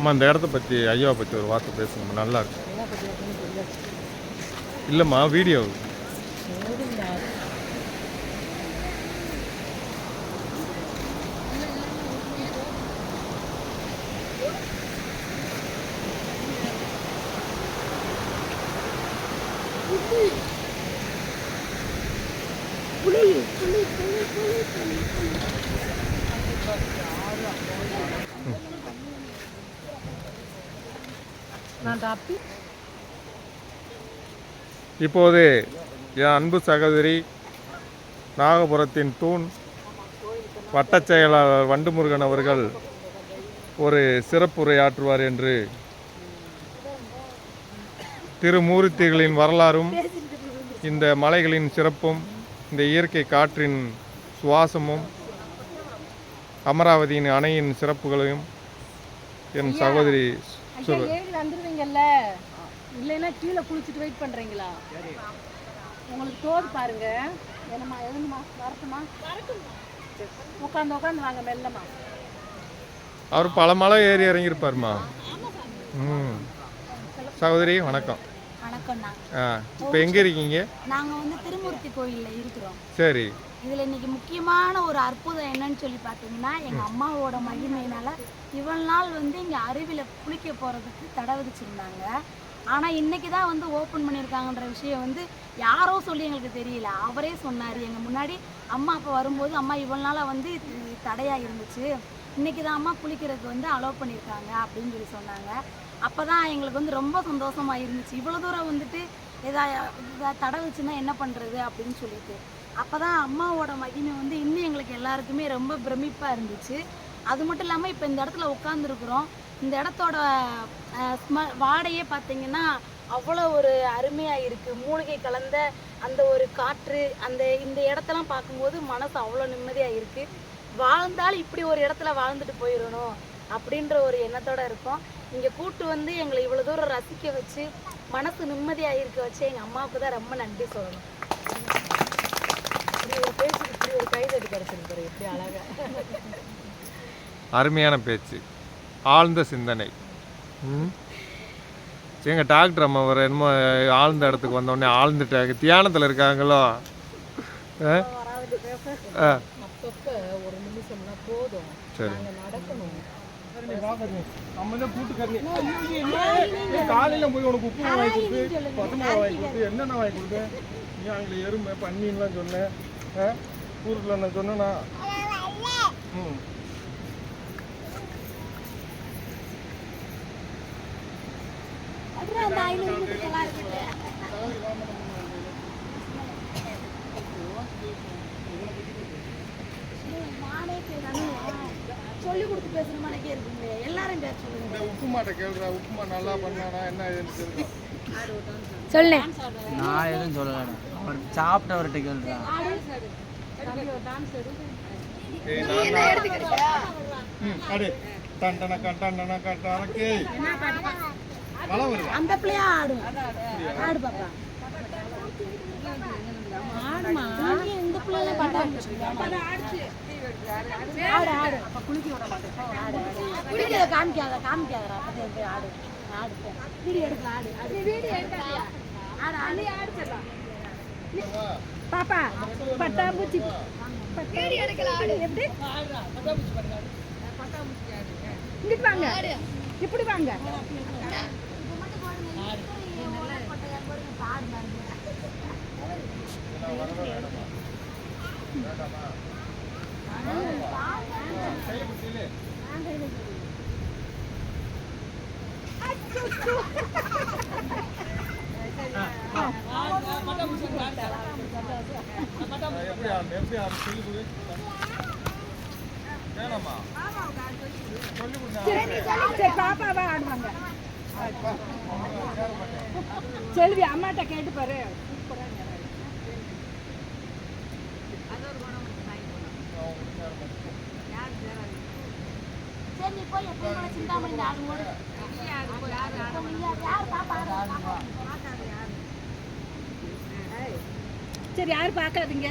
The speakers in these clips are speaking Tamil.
அம்மா அந்த இடத்த பற்றி ஐயாவை பற்றி ஒரு வார்த்தை பேசுங்கம்மா நல்லா இருக்கு இல்லைம்மா வீடியோ. நான் தப்பி இப்போது என் அன்பு சகோதரி நாகபுரத்தின் தூண் வட்டச் செயலாளர் வண்டுமுருகன் அவர்கள் ஒரு சிறப்புரையாற்றுவார் என்று திருமூர்த்திகளின் வரலாறும் இந்த மலைகளின் சிறப்பும் இந்த இயற்கை காற்றின் சுவாசமும் அமராவதியின் அணையின் சிறப்புகளையும் என் சகோதரி ஐயா ஏறி வந்துருவீங்கல்ல? இல்லைன்னா கீழே குளிச்சுட்டு வெயிட் பண்றீங்களா? உங்களுக்கு தோது பாருங்க. என்னம்மா எதுங்கம்மா வரட்டுமா? உட்காந்து உட்காந்து வாங்க மெல்லம்மா. அவர் பல மலை ஏறி இறங்கியிருப்பாருமா. ம். சகோதரி வணக்கம். வணக்கம்ண்ணா. ஆ இப்போ எங்கே இருக்கீங்க? நாங்கள் வந்து திருமூர்த்தி கோயிலில் இருக்கிறோம். சரி. இதில் இன்னைக்கு முக்கியமான ஒரு அற்புதம் என்னன்னு சொல்லி பார்த்தீங்கன்னா எங்கள் அம்மாவோட மகிமையினால இவ்வளவு நாள் வந்து இங்கே அருவியில் குளிக்க போகிறதுக்கு தடை விதிச்சிருந்தாங்க. ஆனால் இன்னைக்கு தான் வந்து ஓப்பன் பண்ணியிருக்காங்கன்ற விஷயம் வந்து யாரோ சொல்லி எங்களுக்கு தெரியல. அவரே சொன்னார். எங்கள் முன்னாடி அம்மா அப்போ வரும்போது அம்மா இவ்வளவு நாளாக வந்து தடையாக இருந்துச்சு. இன்னைக்கு தான் அம்மா குளிக்கிறதுக்கு வந்து அலோவ் பண்ணியிருக்காங்க அப்படின்னு சொல்லி சொன்னாங்க. அப்போ தான் எங்களுக்கு வந்து ரொம்ப சந்தோஷமா இருந்துச்சு. இவ்வளோ தூரம் வந்துட்டு எதா தடை வச்சுன்னா என்ன பண்ணுறது அப்படின்னு சொல்லிட்டு. அப்போ தான் அம்மாவோட மகிமை வந்து இன்னும் எங்களுக்கு எல்லாருக்குமே ரொம்ப பிரமிப்பாக இருந்துச்சு. அது மட்டும் இல்லாமல் இப்போ இந்த இடத்துல உட்காந்துருக்குறோம் இந்த இடத்தோட ஸ்ம- வாடையே பார்த்தீங்கன்னா அவ்வளோ ஒரு அருமையாக இருக்குது மூலிகை கலந்த அந்த ஒரு காற்று அந்த இந்த இடத்தெல்லாம் பார்க்கும்போது மனசு அவ்வளோ நிம்மதியாக இருக்குது வாழ்ந்தால் இப்படி ஒரு இடத்துல வாழ்ந்துட்டு போயிடணும் அப்படின்ற ஒரு எண்ணத்தோடு இருக்கும். இங்கே கூட்டு வந்து எங்களை இவ்வளோ தூரம் ரசிக்க வச்சு மனசு நிம்மதியாக இருக்க வச்சு எங்கள் அம்மாவுக்கு தான் ரொம்ப நன்றி சொல்லணும். அருமையான பேச்சு. ஆழ்ந்த சிந்தனை. ம்? எங்க டாக்டர் அம்மா ஒரு என்னமோ ஆழ்ந்த இடத்துக்கு வந்தோடனே ஆழ்ந்துட்டாங்க. தியானத்தில் இருக்காங்களோ? சரி. காலையில போய் உனக்கு உப்பு வாங்கி கொடுத்து பசுமாவை வாங்கி கொடுத்து என்னென்ன வாங்கி கொடுத்து? நீ அங்கே எறும்பு பன்னின்லாம் சொன்னேன் ஊருக்குள்ள நான் சொன்னேனா? ம். அப்புறம் அந்த ஐநூறு மாதிரிக்கே இருக்குங்க எல்லாரும் சொல்லுங்க. இந்த உப்புமாட்ட கேளுடா உப்புமா நல்லா பண்ணானா என்ன ஏதுன்னு சொல்லு. நான் எதுவும் சொல்லலண்ணா அவர் சாப்பிட்டவர்கிட்ட வருதா அந்த பிள்ளையா ஆடும் ஆடு பாப்பா. ஆடுமா? இந்த பிள்ளைல பாட்டா ஆடு ஆடு. அப்ப குளிக்க விட மாட்டேன் ஆடு. ஆடு குளிக்கிறத காமிக்காத காமிக்காதடா ஆடு. ஆடு. போ. வீடியோ எடுக்க ஆடு ஆடு. வீடியோ எடுக்காத ஆடு ஆடு ஆடு பாப்பா பட்டாம்பூச்சி வீடியோ எடுக்கல ஆடு. எப்படி? இங்கிட்டு வாங்க. இப்படி வாங்க. எப்படி ஆடணும் எப்படி ஆடணும் சொல்லி கொடு வேணாமா சொல்லி கொடுங்க சரி பாப்பாவா ஆடுவாங்க செல்வி அம்மாட்ட கேட்டு பாரு. நீ போய் எப்பயும் சிந்தாமணி இந்த ஆடு ஓடு. சரி யாரும் பார்க்காதீங்க.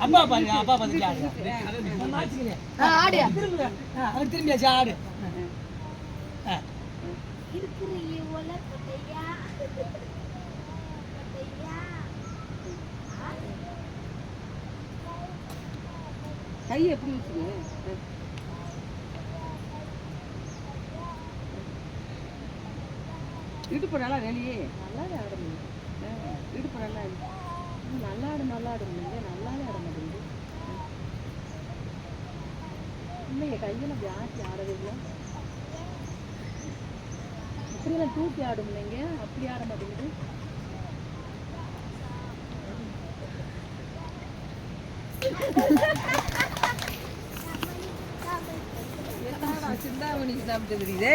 அப்பா பாருங்க அப்பா பார்த்துட்டு ஆடு. அவர் திரும்பியாச்சு ஆடு. ஆ. இருக்கிறீங்க போல பட்டையா பட்டையா கை எப்படி இடுப்பு நல்லா வெளியே நல்லா ஆட முடியும் இடுப்பு நல்லா நல்லா ஆடு நல்லா ஆட முடியுங்க நல்லாவே ஆட மாட்டேங்குது. இல்லைங்க கையில் அப்படி ஆட்டி ஆடவே இல்லை. இப்படியெல்லாம் தூக்கி ஆடும் இல்லைங்க? அப்படி ஆட மாட்டேங்குது. சிந்தாமணி சாப்பிட்டு தெரியுதே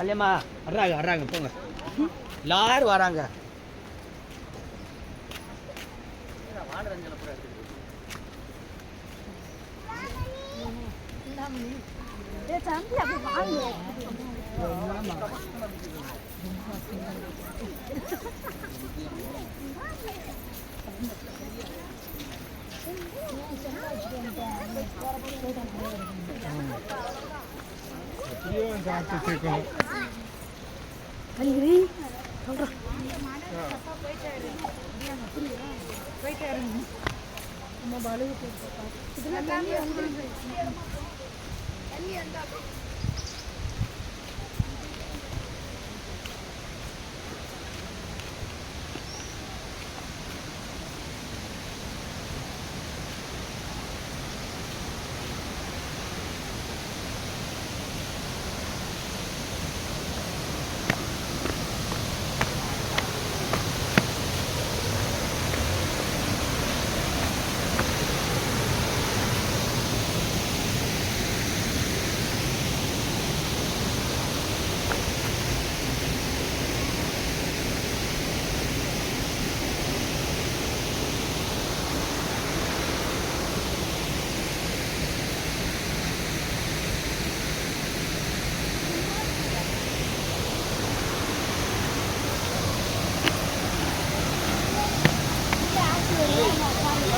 அல்லையம்மா வர்றாங்க வர்றாங்க போங்க. எல்லாரும் வராங்க. ஏய் தம்பி அப்படி வாங்க. எப்படியோ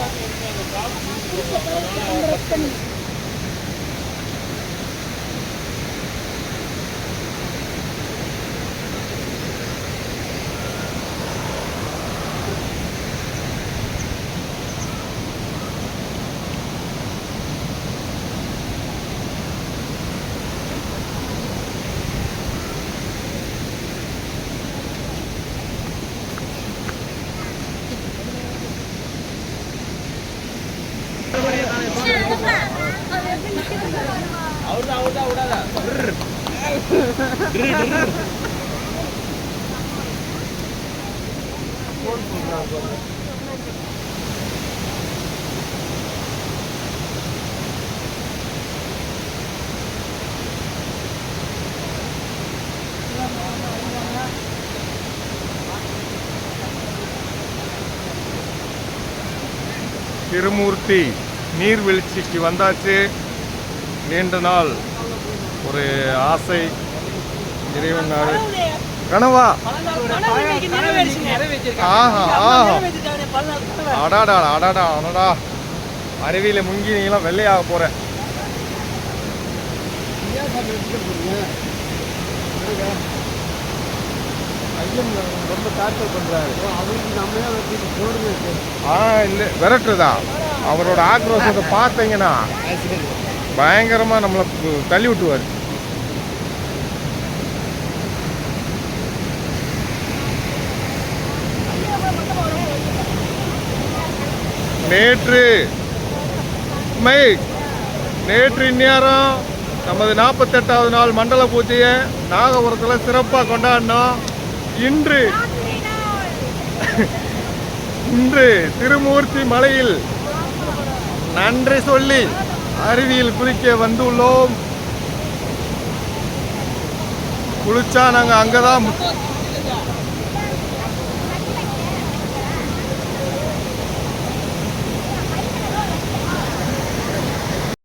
சாப்பிட்டு சேர்க்கணும் திருமூர்த்தி நீர்வீழ்ச்சிக்கு வந்தாச்சு. நீண்ட நாள் ஒரு ஆசை இறைவன் அருள். கனவா? ஆஹா ஆஹா. அடாடா அடாடா அடடா. அருவியில முங்கி நீங்களாம் வெள்ளையாக போற. ஐயன் ரொம்ப டார்ச்சர் ஆ இல்லை விரட்டுறதா? அவரோட ஆக்ரோஷத்தை பார்த்தீங்கன்னா பயங்கரமா நம்மளை தள்ளி விட்டுவார் நேற்று மை நேற்று இந்நேரம் நமது நாற்பத்தெட்டாவது நாள் மண்டல பூஜையை நாகபுரத்தில் சிறப்பாக கொண்டாடினோம். இன்று இன்று திருமூர்த்தி மலையில் நன்றி சொல்லி அருவியில் குளிக்க வந்துள்ளோம். குளிச்சா நாங்கள் அங்கே தான்